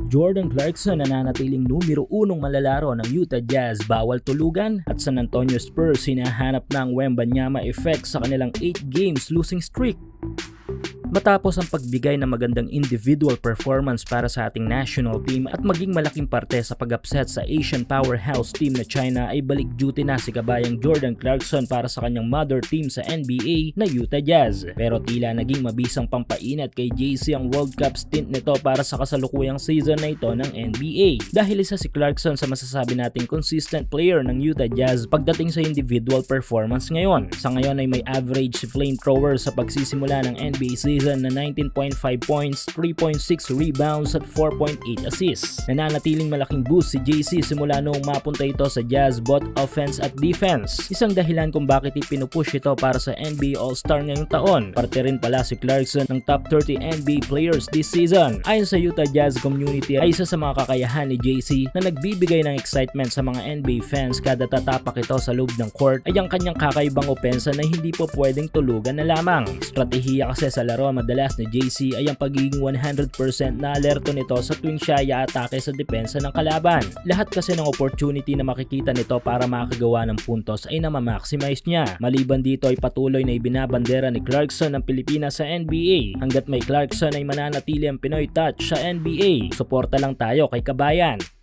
Jordan Clarkson nananatiling numero unong malalaro ng Utah Jazz bawal tulugan at San Antonio Spurs hinahanap ng Wembanyama effect sa kanilang 8 games losing streak. Matapos ang pagbigay ng magandang individual performance para sa ating national team at maging malaking parte sa pag-upset sa Asian powerhouse team na China ay balik duty na si kabayang Jordan Clarkson para sa kanyang mother team sa NBA na Utah Jazz. Pero tila naging mabisang pampainat kay JC ang World Cup stint nito para sa kasalukuyang season na ito ng NBA. Dahil isa si Clarkson sa masasabi nating consistent player ng Utah Jazz pagdating sa individual performance ngayon. Sa ngayon ay may average si flamethrower sa pagsisimula ng NBA season season na 19.5 points, 3.6 rebounds at 4.8 assists. Nananatiling malaking boost si JC simula noong mapunta ito sa Jazz both offense at defense. Isang dahilan kung bakit ipinupush ito para sa NBA All-Star ngayong taon. Parte rin pala si Clarkson ng top 30 NBA players this season. Ayon sa Utah Jazz community ay isa sa mga kakayahan ni JC na nagbibigay ng excitement sa mga NBA fans kada tatapak ito sa loob ng court ay ang kanyang kakaibang opensa na hindi po pwedeng tulugan na lamang. Stratehiya kasi sa laro madalas ni JC ay ang pagiging 100% na alerto nito sa tuwing siya ay atake sa depensa ng kalaban. Lahat kasi ng opportunity na makikita nito para makagawa ng puntos ay namamaximize niya. Maliban dito ay patuloy na ibinabandera ni Clarkson ng Pilipinas sa NBA. Hanggat may Clarkson ay mananatili ang Pinoy touch sa NBA. Suporta lang tayo kay Kabayan.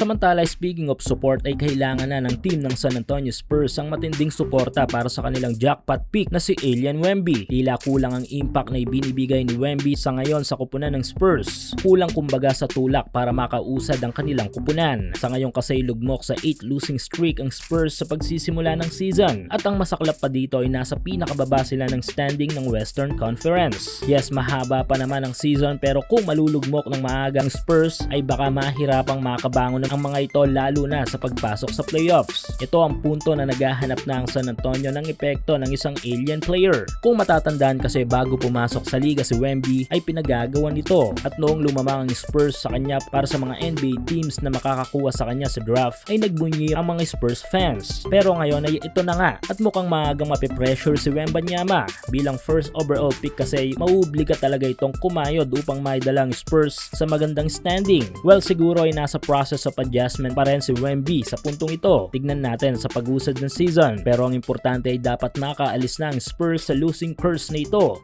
Samantala, speaking of support ay kailangan na ng team ng San Antonio Spurs ang matinding suporta para sa kanilang jackpot pick na si Alien Wemby. Tila kulang ang impact na ibinibigay ni Wemby sa ngayon sa kupunan ng Spurs. Kulang kumbaga sa tulak para makausad ang kanilang kupunan. Sa ngayon kasi lugmok sa 8 losing streak ang Spurs sa pagsisimula ng season. At ang masaklap pa dito ay nasa pinakababa sila ng standing ng Western Conference. Yes, mahaba pa naman ang season pero kung malulugmok ng maagang Spurs ay baka mahirapang makabangon ang mga ito lalo na sa pagpasok sa playoffs. Ito ang punto na naghahanap na ang San Antonio ng epekto ng isang alien player. Kung matatandaan kasi bago pumasok sa liga si Wemby ay pinagagawa nito at noong lumamang ang Spurs sa kanya para sa mga NBA teams na makakakuha sa kanya sa draft ay nagbunyi ang mga Spurs fans. Pero ngayon ay ito na nga at mukhang maagang mapipressure si Wembanyama bilang first overall pick kasi mauobliga talaga itong kumayod upang maidala ang Spurs sa magandang standing. Well siguro ay nasa process of adjustment pa rin si Wemby sa puntong ito. Tignan natin sa pag-usad ng season pero ang importante ay dapat makaalis na ang Spurs sa losing curse na ito.